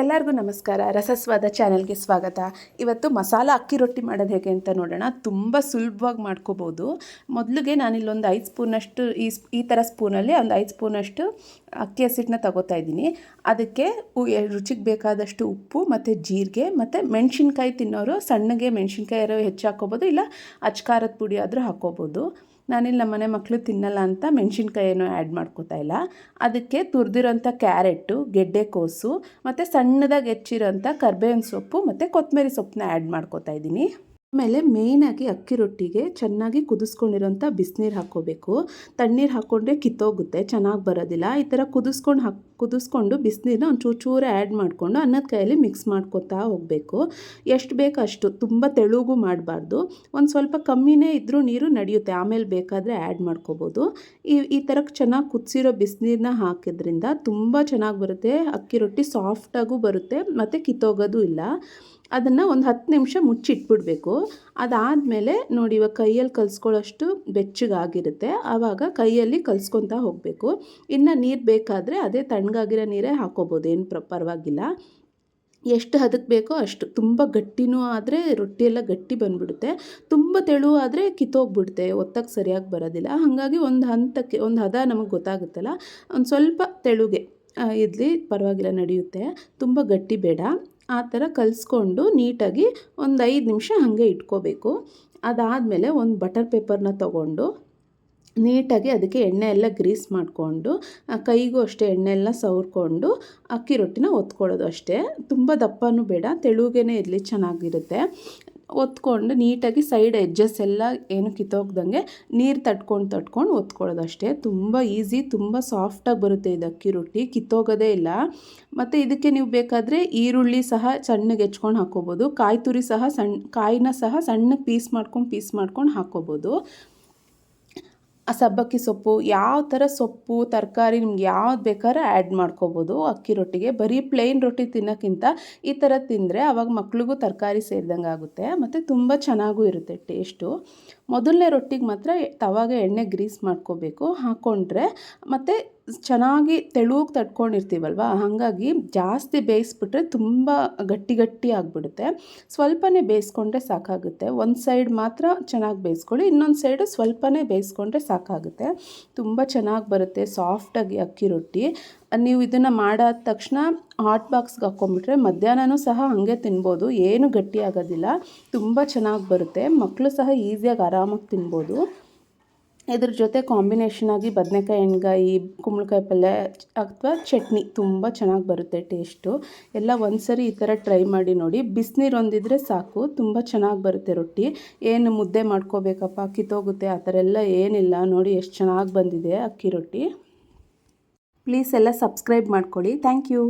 ಎಲ್ಲರಿಗೂ ನಮಸ್ಕಾರ. ರಸಸ್ವಾದ ಚಾನೆಲ್ಗೆ ಸ್ವಾಗತ. ಇವತ್ತು ಮಸಾಲ ಅಕ್ಕಿ ರೊಟ್ಟಿ ಮಾಡೋದು ಹೇಗೆ ಅಂತ ನೋಡೋಣ. ತುಂಬ ಸುಲಭವಾಗಿ ಮಾಡ್ಕೋಬೋದು. ಮೊದಲಿಗೆ ನಾನಿಲ್ಲೊಂದು ಐದು ಸ್ಪೂನಷ್ಟು ಈ ಈ ಥರ ಸ್ಪೂನಲ್ಲಿ ಒಂದು ಐದು ಸ್ಪೂನಷ್ಟು ಅಕ್ಕಿ ಹಸಿಟ್ಟನ್ನ ತಗೋತಾ ಇದ್ದೀನಿ. ಅದಕ್ಕೆ ರುಚಿಗೆ ಬೇಕಾದಷ್ಟು ಉಪ್ಪು ಮತ್ತು ಜೀರಿಗೆ ಮತ್ತು ಮೆಣಸಿನ್ಕಾಯಿ ತಿನ್ನೋರು ಸಣ್ಣಗೆ ಮೆಣಸಿನ್ಕಾಯಿ ಇರೋ ಹೆಚ್ಚು ಹಾಕ್ಕೋಬೋದು ಇಲ್ಲ ಅಚ್ಕಾರದ ಪುಡಿ ಆದರೂ ಹಾಕ್ಕೋಬೋದು ನಾನಿಲ್ಲಿ ನಮ್ಮನೆ ಮಕ್ಕಳು ತಿನ್ನಲ್ಲ ಅಂತ ಮೆಣಸಿನ್ಕಾಯಿ ಏನೂ ಆ್ಯಡ್ ಮಾಡ್ಕೋತಾ ಇಲ್ಲ. ಅದಕ್ಕೆ ತುರಿದಿರೋಂಥ ಕ್ಯಾರೆಟು ಗೆಡ್ಡೆಕೋಸು, ಮತ್ತು ಸಣ್ಣದಾಗಿ ಹೆಚ್ಚಿರೋಂಥ ಕರ್ಬೇವಿನ ಸೊಪ್ಪು, ಮತ್ತು ಕೊತ್ತಂಬರಿ ಸೊಪ್ಪನ್ನ ಆ್ಯಡ್ ಮಾಡ್ಕೋತಾ ಇದ್ದೀನಿ. ಆಮೇಲೆ ಮೇಯ್ನಾಗಿ ಅಕ್ಕಿ ರೊಟ್ಟಿಗೆ ಚೆನ್ನಾಗಿ ಕುದಿಸ್ಕೊಂಡಿರೋಂಥ ಬಿಸಿನೀರು ಹಾಕ್ಕೋಬೇಕು. ತಣ್ಣೀರು ಹಾಕ್ಕೊಂಡ್ರೆ ಕಿತ್ತೋಗುತ್ತೆ, ಚೆನ್ನಾಗಿ ಬರೋದಿಲ್ಲ. ಈ ಥರ ಕುದಿಸ್ಕೊಂಡು ಹಾಕ್ ಕುದಿಸ್ಕೊಂಡು ಬಿಸಿನೀರನ್ನ ಒಂದು ಚೂರು ಚೂರು ಆ್ಯಡ್ ಮಾಡಿಕೊಂಡು ಅನ್ನದ ಕೈಯಲ್ಲಿ ಮಿಕ್ಸ್ ಮಾಡ್ಕೊತಾ ಹೋಗಬೇಕು. ಎಷ್ಟು ಬೇಕು ಅಷ್ಟು. ತುಂಬ ತೆಳುಗೂ ಮಾಡಬಾರ್ದು. ಒಂದು ಸ್ವಲ್ಪ ಕಮ್ಮಿನೇ ಇದ್ದರೂ ನೀರು ನಡೆಯುತ್ತೆ. ಆಮೇಲೆ ಬೇಕಾದರೆ ಆ್ಯಡ್ ಮಾಡ್ಕೋಬೋದು. ಈ ಈ ಥರಕ್ಕೆ ಚೆನ್ನಾಗಿ ಕುದಿಸಿರೋ ಬಿಸಿನೀರನ್ನ ಹಾಕಿದ್ರಿಂದ ತುಂಬ ಚೆನ್ನಾಗಿ ಬರುತ್ತೆ. ಅಕ್ಕಿ ರೊಟ್ಟಿ ಸಾಫ್ಟಾಗೂ ಬರುತ್ತೆ. ಮತ್ತು ಕಿತ್ತೋಗೋದು ಇಲ್ಲ. ಅದನ್ನು ಒಂದು ಹತ್ತು ನಿಮಿಷ ಮುಚ್ಚಿಟ್ಬಿಡಬೇಕು. ಅದಾದಮೇಲೆ ನೋಡಿ ಇವಾಗ ಕೈಯಲ್ಲಿ ಕಲಿಸ್ಕೊಳ್ಳೋಷ್ಟು ಬೆಚ್ಚಗಾಗಿರುತ್ತೆ. ಆವಾಗ ಕೈಯಲ್ಲಿ ಕಲಿಸ್ಕೊತಾ ಹೋಗಬೇಕು. ಇನ್ನು ನೀರು ಬೇಕಾದರೆ ಅದೇ ತಣ್ಣಗಾಗಿರೋ ನೀರೇ ಹಾಕೋಬೋದು. ಏನು ಪ್ರ, ಪರವಾಗಿಲ್ಲ. ಎಷ್ಟು ಹದಕ್ಕೆ ಬೇಕೋ ಅಷ್ಟು. ತುಂಬ ಗಟ್ಟಿನೂ ಆದರೆ ರೊಟ್ಟಿ ಎಲ್ಲ ಗಟ್ಟಿ ಬಂದುಬಿಡುತ್ತೆ. ತುಂಬ ತೆಳು ಆದರೆ ಕಿತ್ತೋಗ್ಬಿಡುತ್ತೆ. ಒತ್ತಕ್ಕೆ ಸರಿಯಾಗಿ ಬರೋದಿಲ್ಲ. ಹಾಗಾಗಿ ಒಂದು ಹಂತಕ್ಕೆ, ಒಂದು ಹದ ನಮಗೆ ಗೊತ್ತಾಗುತ್ತಲ್ಲ. ಒಂದು ಸ್ವಲ್ಪ ತೆಳುಗೆ ಇರಲಿ, ಪರವಾಗಿಲ್ಲ, ನಡೆಯುತ್ತೆ. ತುಂಬ ಗಟ್ಟಿ ಬೇಡ. ಆ ಥರ ಕಲಿಸ್ಕೊಂಡು ನೀಟಾಗಿ ಒಂದು ಐದು ನಿಮಿಷ ಹಾಗೆ ಇಟ್ಕೋಬೇಕು. ಅದಾದಮೇಲೆ ಒಂದು ಬಟರ್ ಪೇಪರ್ನ ತಗೊಂಡು ನೀಟಾಗಿ ಅದಕ್ಕೆ ಎಣ್ಣೆ ಎಲ್ಲ ಗ್ರೀಸ್ ಮಾಡಿಕೊಂಡು ಕೈಗೂ ಅಷ್ಟೇ ಎಣ್ಣೆ ಎಲ್ಲ ಸವರ್ಕೊಂಡು ಅಕ್ಕಿ ರೊಟ್ಟಿನ ಒತ್ಕೊಳ್ಳೋದು ಅಷ್ಟೇ. ತುಂಬ ದಪ್ಪನೂ ಬೇಡ ತೆಳುಗೇ ಇರಲಿ, ಚೆನ್ನಾಗಿರುತ್ತೆ. ಒತ್ಕೊಂಡು ನೀಟಾಗಿ ಸೈಡ್ ಎಡ್ಜಸ್ ಎಲ್ಲ ಏನು ಕಿತ್ತೋಗ್ದಂಗೆ ನೀರು ತಟ್ಕೊಂಡು ತಟ್ಕೊಂಡು ಒತ್ಕೊಳ್ಳೋದು ಅಷ್ಟೇ ತುಂಬ ಈಸಿ ತುಂಬ ಸಾಫ್ಟಾಗಿ ಬರುತ್ತೆ ಇದು ಅಕ್ಕಿ ರೊಟ್ಟಿ. ಕಿತ್ತೋಗೋದೇ ಇಲ್ಲ. ಮತ್ತು ಇದಕ್ಕೆ ನೀವು ಬೇಕಾದರೆ ಈರುಳ್ಳಿ ಸಹ ಸಣ್ಣಗೆ ಹೆಚ್ಕೊಂಡು ಹಾಕ್ಕೋಬೋದು ಕಾಯಿ ತುರಿ ಸಹ ಸಣ್ಣ ಕಾಯಿನ ಸಹ ಸಣ್ಣಗೆ ಪೀಸ್ ಮಾಡ್ಕೊಂಡು ಪೀಸ್ ಮಾಡ್ಕೊಂಡು ಹಾಕ್ಕೋಬೋದು ಆ ಸಬ್ಬಕ್ಕಿ ಸೊಪ್ಪು, ಯಾವ ಥರ ಸೊಪ್ಪು, ತರಕಾರಿ ನಿಮ್ಗೆ ಯಾವ್ದು ಬೇಕಾದ್ರೆ ಆ್ಯಡ್ ಮಾಡ್ಕೋಬೋದು. ಅಕ್ಕಿ ರೊಟ್ಟಿಗೆ ಬರೀ ಪ್ಲೇನ್ ರೊಟ್ಟಿ ತಿನ್ನೋಕ್ಕಿಂತ ಈ ಥರ ತಿಂದರೆ ಅವಾಗ ಮಕ್ಳಿಗೂ ತರಕಾರಿ ಸೇರಿದಂಗೆ ಆಗುತ್ತೆ. ಮತ್ತು ತುಂಬ ಚೆನ್ನಾಗೂ ಇರುತ್ತೆ ಟೇಸ್ಟು ಮೊದಲನೇ ರೊಟ್ಟಿಗೆ ಮಾತ್ರ ತವಾಗ ಎಣ್ಣೆ ಗ್ರೀಸ್ ಮಾಡ್ಕೋಬೇಕು. ಹಾಕ್ಕೊಂಡ್ರೆ ಮತ್ತು ಚೆನ್ನಾಗಿ ತೆಳುಗೆ ತಟ್ಕೊಂಡಿರ್ತೀವಲ್ವ, ಹಾಗಾಗಿ ಜಾಸ್ತಿ ಬೇಯಿಸ್ಬಿಟ್ರೆ ತುಂಬ ಗಟ್ಟಿ ಗಟ್ಟಿ ಆಗಿಬಿಡುತ್ತೆ. ಸ್ವಲ್ಪನೇ ಬೇಯಿಸ್ಕೊಂಡ್ರೆ ಸಾಕಾಗುತ್ತೆ. ಒಂದು ಸೈಡ್ ಮಾತ್ರ ಚೆನ್ನಾಗಿ ಬೇಯಿಸ್ಕೊಳ್ಳಿ, ಇನ್ನೊಂದು ಸೈಡು ಸ್ವಲ್ಪನೇ ಬೇಯಿಸ್ಕೊಂಡ್ರೆ ಸಾಕಾಗುತ್ತೆ. ತುಂಬ ಚೆನ್ನಾಗಿ ಬರುತ್ತೆ ಸಾಫ್ಟಾಗಿ ಅಕ್ಕಿ ರೊಟ್ಟಿ. ನೀವು ಇದನ್ನು ಮಾಡಾದ ತಕ್ಷಣ ಹಾಟ್ ಬಾಕ್ಸ್ಗೆ ಹಾಕ್ಕೊಂಬಿಟ್ರೆ ಮಧ್ಯಾಹ್ನನೂ ಸಹ ಹಾಗೆ ತಿನ್ಬೋದು, ಏನು ಗಟ್ಟಿ ಆಗೋದಿಲ್ಲ. ತುಂಬ ಚೆನ್ನಾಗಿ ಬರುತ್ತೆ. ಮಕ್ಕಳು ಸಹ ಈಸಿಯಾಗಿ ಆರಾಮಾಗಿ ತಿನ್ಬೋದು. ಇದ್ರ ಜೊತೆ ಕಾಂಬಿನೇಷನ್ ಆಗಿ ಬದನೆಕಾಯಿ ಎಣ್ಗಾಯಿ, ಕುಂಬಳಕಾಯಿ ಪಲ್ಯ ಅಥವಾ ಚಟ್ನಿ ತುಂಬ ಚೆನ್ನಾಗಿ ಬರುತ್ತೆ ಟೇಸ್ಟು ಎಲ್ಲ ಒಂದ್ಸರಿ ಈ ಥರ ಟ್ರೈ ಮಾಡಿ ನೋಡಿ. ಬಿಸಿನೀರು ಒಂದಿದ್ರೆ ಸಾಕು, ತುಂಬ ಚೆನ್ನಾಗಿ ಬರುತ್ತೆ ರೊಟ್ಟಿ. ಏನು ಮುದ್ದೆ ಮಾಡ್ಕೋಬೇಕಪ್ಪ, ಕಿತ್ತೋಗುತ್ತೆ, ಆ ಥರ ಎಲ್ಲ ಏನಿಲ್ಲ. ನೋಡಿ ಎಷ್ಟು ಚೆನ್ನಾಗಿ ಬಂದಿದೆ ಅಕ್ಕಿ ರೊಟ್ಟಿ. ಪ್ಲೀಸ್ ಎಲ್ಲ ಸಬ್ಸ್ಕ್ರೈಬ್ ಮಾಡ್ಕೊಳ್ಳಿ. Thank you